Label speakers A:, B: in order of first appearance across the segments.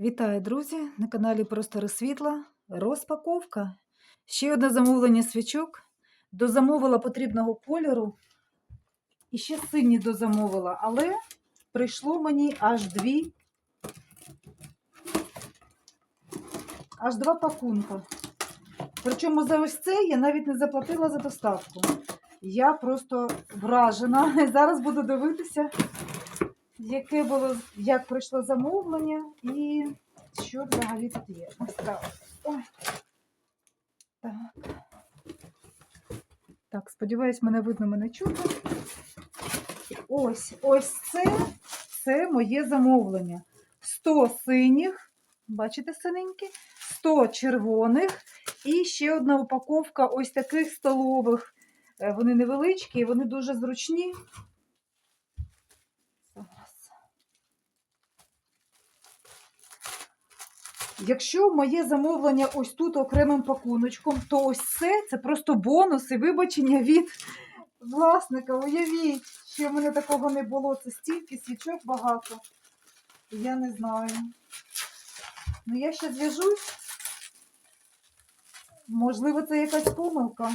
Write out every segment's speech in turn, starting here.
A: Вітаю, друзі! На каналі Простори Світла. Розпаковка. Ще одне замовлення свічок. Дозамовила потрібного кольору. І ще сині дозамовила, але прийшло мені аж дві. Аж два пакунка. Причому за ось це я навіть не заплатила за доставку. Я просто вражена. Зараз буду дивитися, яке було, як пройшло замовлення і що взагалі тут є. Ось так. Ой. Так. Так, сподіваюсь, мене видно, мене чути. Ось, ось це, це моє замовлення. 100 синіх, бачите, синенькі, 100 червоних і ще одна упаковка ось таких столових. Е, Вони невеличкі, вони дуже зручні. Якщо моє замовлення ось тут окремим пакуночком, то ось це це просто бонус і вибачення від власника. Уявіть, що в мене такого не було. Це стільки свічок багато. Я не знаю. Ну, я ще зв'яжусь. Можливо, це якась помилка.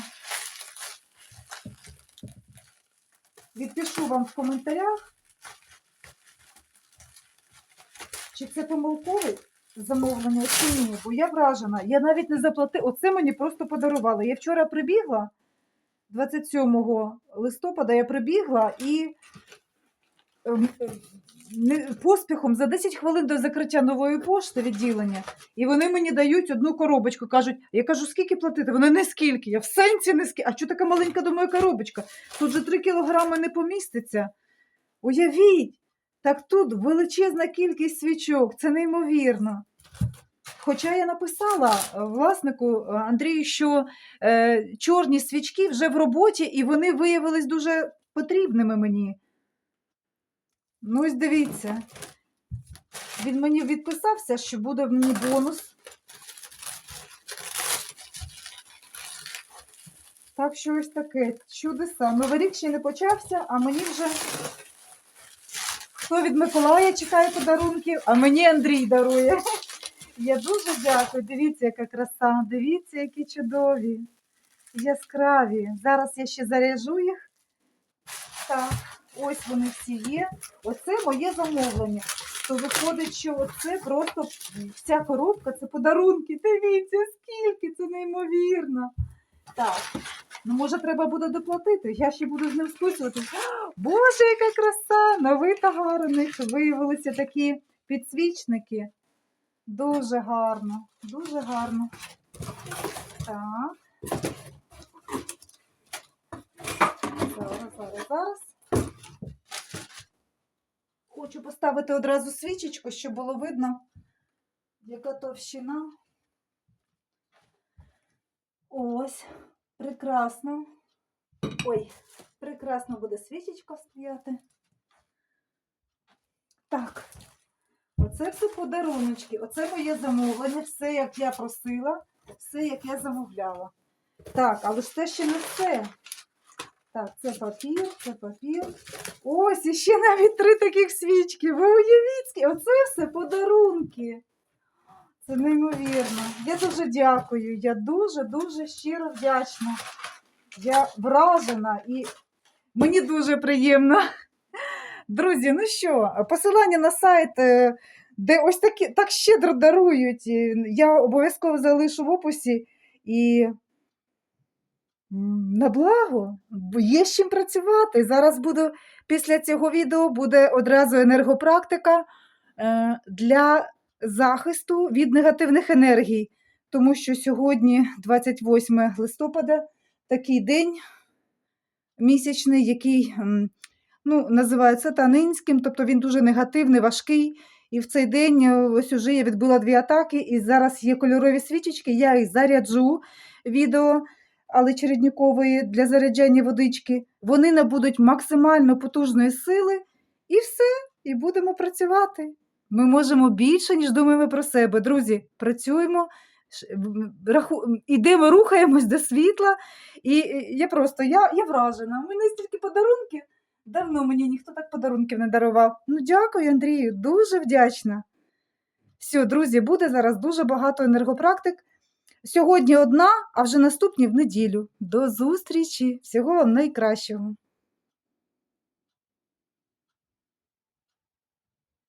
A: Відпишу вам в коментарях, чи це помилкове замовлення, ні, бо я вражена. Я навіть не заплатила. Оце мені просто подарували. Я вчора прибігла, 27 листопада я прибігла і ем, поспіхом за 10 хвилин до закриття нової пошти відділення, і вони мені дають одну коробочку. Кажуть, я кажу, скільки платити? Вони не скільки. Я в сенсі не скільки. А що така маленька думаю, коробочка? Тут же 3 кілограми не поміститься. Уявіть, так тут величезна кількість свічок, це неймовірно. Хоча я написала е, власнику е, Андрію, що е, чорні свічки вже в роботі, і вони виявились дуже потрібними мені. Ну, ось дивіться. Він мені відписався, що буде мені бонус. Так що ось таке чудеса. Новий ще не почався, а мені вже хто від Миколая чекає подарунків, а мені Андрій дарує. Я дуже дякую. Дивіться, яка краса. Дивіться, які чудові, яскраві. Зараз я ще заряжу їх. Так, ось вони всі є. Оце моє замовлення. То виходить, що оце просто вся коробка це подарунки. Дивіться, скільки це неймовірно. Так, ну може треба буде доплатити. Я ще буду з ним списуватись. Боже, яка краса! Новий товар у них виявилися такі підсвічники. Дуже гарно, дуже гарно. Так. Зараз, зараз, зараз. Хочу поставити одразу свічечку, щоб було видно, яка товщина. Ось, прекрасно. Ой, прекрасно буде свічечка стояти. Так, оце все подаруночки. Оце моє замовлення, все, як я просила, все, як я замовляла. Так, але ж це ще не все. Так, це папір, це папір. Ось, і ще навіть три таких свічки. Ви уявіть, оце все подарунки. Це неймовірно. Я дуже дякую. Я дуже-дуже щиро вдячна. Я вражена і мені дуже приємно. Друзі, ну що, посилання на сайт, е, де ось такі так щедро дарують. Я обов'язково залишу в описі і на благо, бо є з чим працювати. Зараз буду після цього відео буде одразу енергопрактика е, для захисту від негативних енергій, тому що сьогодні, 28 листопада, такий день місячний, який ну, називається Танинським, тобто він дуже негативний, важкий. І в цей день е, ось уже я відбила дві атаки, і зараз є кольорові свічечки, я їх заряджу відео але череднікової для заряджання водички. Вони набудуть максимально потужної сили, і все, і будемо працювати. Ми можемо більше, ніж думаємо про себе. Друзі, працюємо, раху... ідемо, рухаємось до світла. І я просто я, я вражена. У мене стільки подарунків. Давно мені ніхто так подарунків не дарував. Ну, дякую, Андрію, дуже вдячна. Все, друзі, буде зараз дуже багато енергопрактик. Сьогодні одна, а вже наступні в неділю. До зустрічі! Всього вам найкращого!